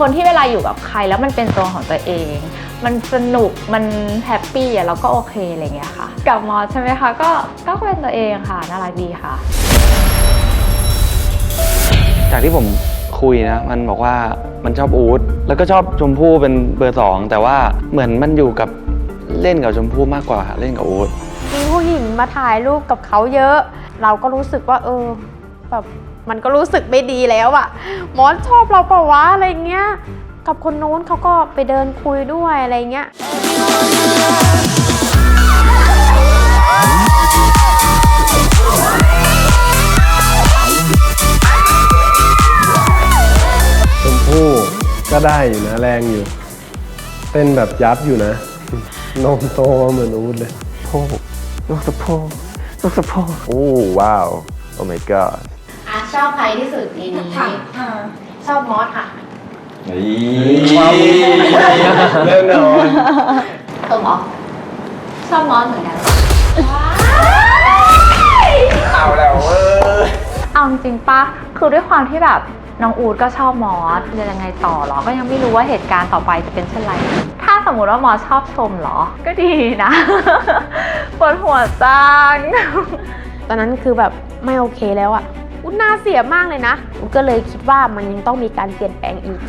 คนที่เวลาอยู่กับใครแล้วมันเป็นตัวของตัวเอง มันสนุกมันแฮปปี้อะเราก็โอเคอะไรเงี้ยค่ะ กับมอสใช่ไหมคะก็ก็เป็นตัวเองค่ะน่ารักดีค่ะ จากที่ผมคุยนะมันบอกว่ามันชอบอูดแล้วก็ชอบชมพู่เป็นเบอร์สองแต่ว่าเหมือนมันอยู่กับเล่นกับชมพู่มากกว่าเล่นกับอูดมีผู้หญิงมาถ่ายรูปกับเขาเยอะ เราก็รู้สึกว่าเออแบบ มันก็รู้สึกไม่ดีแล้วอะมอสชอบเราเปล่าวะอะไรเงี้ย กับคนนู้นเขาก็ไปเดินคุยด้วยอะไรเงี้ย ชมพู่ก็ได้อยู่นะแรงอยู่ เต้นแบบยับอยู่นะ นมโตมาเหมือนอูดเลยโอ้ลูกสะโพกลูกสะโพกโอ้ว้าวโอ้ my god อะ ชอบใครที่สุดในนี้ชอบมอสค่ะแน่นอนตรงเหรอชอบมอสเหมือนกันเอาแล้วเว้ยเอาจริงๆปะคือด้วยความที่แบบน้องอูดก็ชอบมอสจะยังไงต่อหรอ ก็ยังไม่รู้ว่าเหตุการณ์ต่อไปจะเป็นเช่นไร ถ้าสมมุติว่ามอสชอบชมเหรอ ก็ดีนะปวดหัวจัง ตอนนั้นคือแบบไม่โอเคแล้วอะ อุ้นน่าเสียมากเลยนะ อุ้นก็เลยคิดว่ามันยังต้องมีการเปลี่ยนแปลงอีก